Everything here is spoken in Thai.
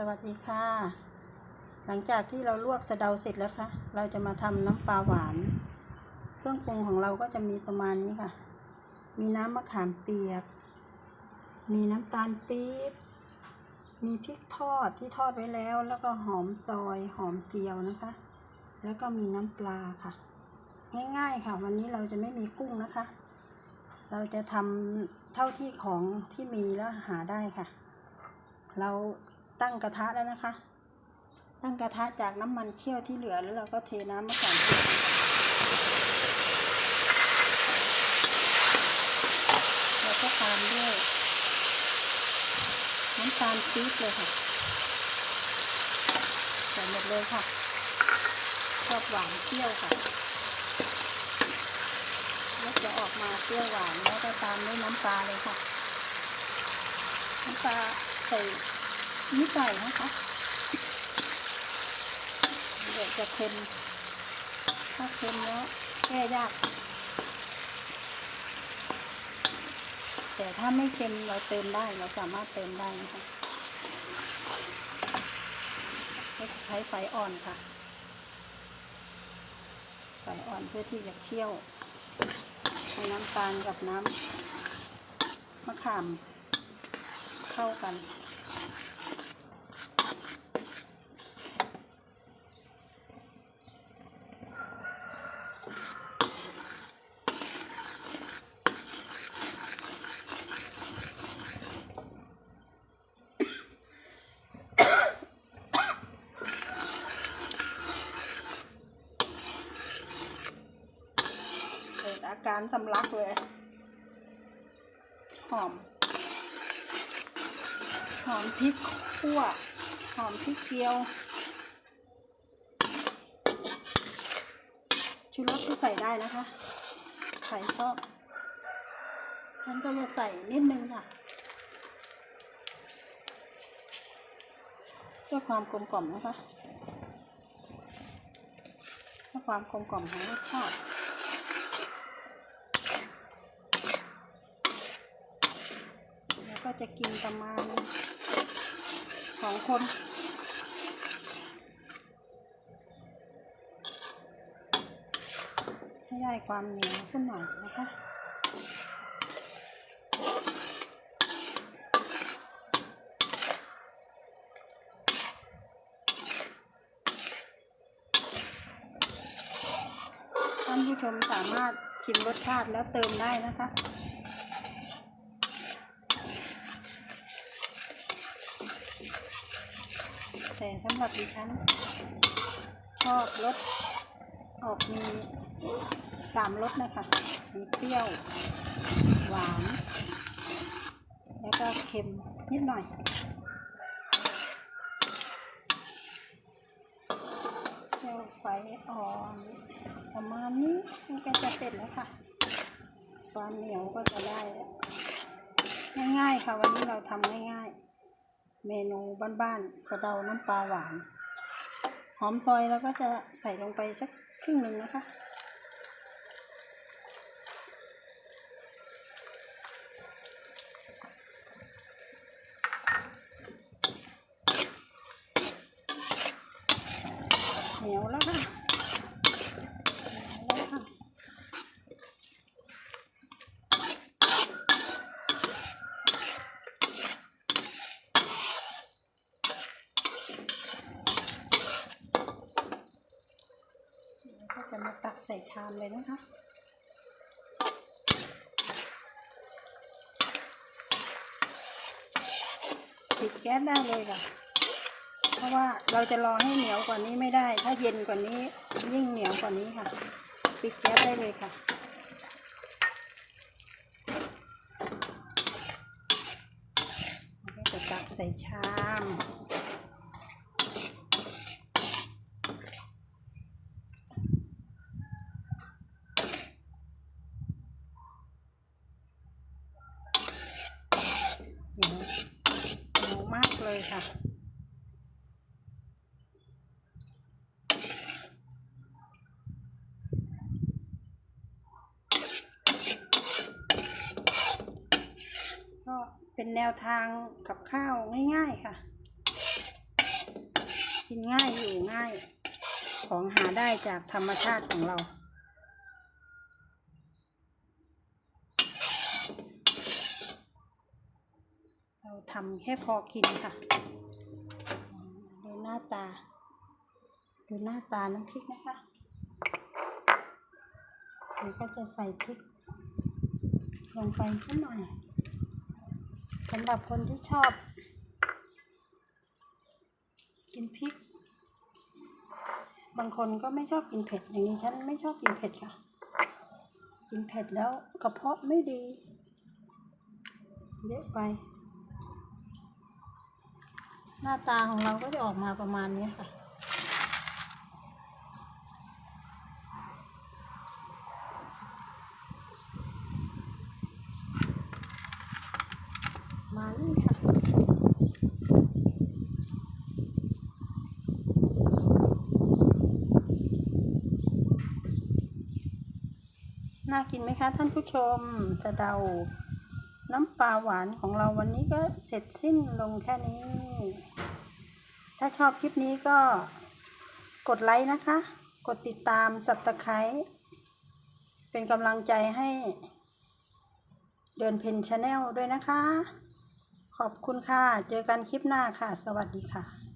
สวัสดีค่ะ หลังจากที่เราลวกสะเดาเสร็จแล้วค่ะเราจะมาทำน้ำปลาหวาน เครื่องปรุงของเราก็จะมีประมาณนี้ค่ะ มีน้ำมะขามเปียก มีน้ำตาลปี๊บ มีพริกทอดที่ทอดไว้แล้ว แล้วก็หอมซอยหอมเจียวนะคะ แล้วก็มีน้ำปลาค่ะ ง่ายๆค่ะ วันนี้เราจะไม่มีกุ้งนะคะ เราจะทำเท่าที่ของที่มีแล้วหาได้ค่ะ เรา ตั้งกระทะแล้วนะคะ ตั้งกระทะจากน้ำมันเคี่ยวที่เหลือแล้วเราก็เทน้ำมะขามเปียกแล้วก็ตามด้วยน้ำตาลปี๊บเลยค่ะใส่หมดเลยค่ะชอบหวานเปรี้ยวค่ะแล้วจะออกมาเปรี้ยวหวานแล้วก็ตามด้วยน้ำปลาเลยค่ะ น้ำปลาใส่ นิดหน่อยนะคะเดี๋ยวจะเค็มถ้าเค็มแล้วแก้ยาก แต่ถ้าไม่เค็มเราเติมได้เราสามารถเติมได้นะคะก็จะใช้ไฟอ่อนค่ะ ไฟอ่อนเพื่อที่จะเคี่ยวให้น้ำตาลกับน้ำมะขามเข้ากัน กิดอาการสำลักเลย หอม หอมพริกขั่ว หอมพริกเจียว ชูรสที่ใส่ได้นะคะใครชอบ ฉันก็จะใส่นิดนึงค่ะเพื่อความกลมกล่อมนะคะเพื่อความกลมกล่อมของรสชาติ แล้วก็ จะกินประมาณสองคน ให้ได้ความเหนียวสักหน่อยนะคะท่านผู้ชมสามารถชิมรสชาติแล้วเติมได้นะคะ แต่สำหรับดิฉัน ชอบรสออกมีสามรสนะคะมีเปรี้ยว หวาน แล้วก็เค็มนิดหน่อยเจ้าไฟอ่อนประมาณนี้มันก็จะเสร็จแล้วค่ะ ความเหนียวก็จะได้แล้วง่ายๆค่ะ วันนี้เราทำง่ายๆ เมนูบ้านๆสะเดาน้ำปลาหวาน หอมซอยแล้วก็จะใส่ลงไปสักครึ่งหนึ่งนะคะ เหนียวแล้วค่ะเหนียวแล้วค่ะ แล้วก็จะมาตักใส่ชามเลยนะคะ ปิดแก๊สได้เลยค่ะ เพราะว่าเราจะรอให้เหนียวกว่านี้ไม่ได้ ถ้าเย็นกว่านี้ยิ่งเหนียวกว่านี้ค่ะ ปิดแก๊สได้เลยค่ะจะตักใส่ชาม เหนียวเหนียวมาก เลยค่ะ ก็เป็นแนวทางกับข้าวง่ายๆค่ะ กินง่ายอยู่ง่าย ของหาได้จากธรรมชาติของเรา เรา ทำแค่พอกินค่ะ ดูหน้าตา ดูหน้าตาน้ำพริกนะคะเดี๋ยวก็จะใส่พริกลงไปสักหน่อยสำหรับคนที่ชอบ กินพริก บางคนก็ไม่ชอบกินเผ็ดอย่างนี้ฉันไม่ชอบกินเผ็ดค่ะ กินเผ็ดแล้วกระเพาะไม่ดี เยอะไป หน้าตาของเราก็จะออกมาประมาณนี้ค่ะ มานี่ค่ะน่ากินไหมคะท่านผู้ชมสะเดา น้ำปลาหวานของเราวันนี้ก็เสร็จสิ้นลงแค่นี้ ถ้าชอบคลิปนี้ก็กดไลค์นะคะ กดติดตามสับตะไคร้เป็นกำลังใจให้เดินเพนชาแนลด้วยนะคะ ขอบคุณค่ะ เจอกันคลิปหน้าค่ะ สวัสดีค่ะ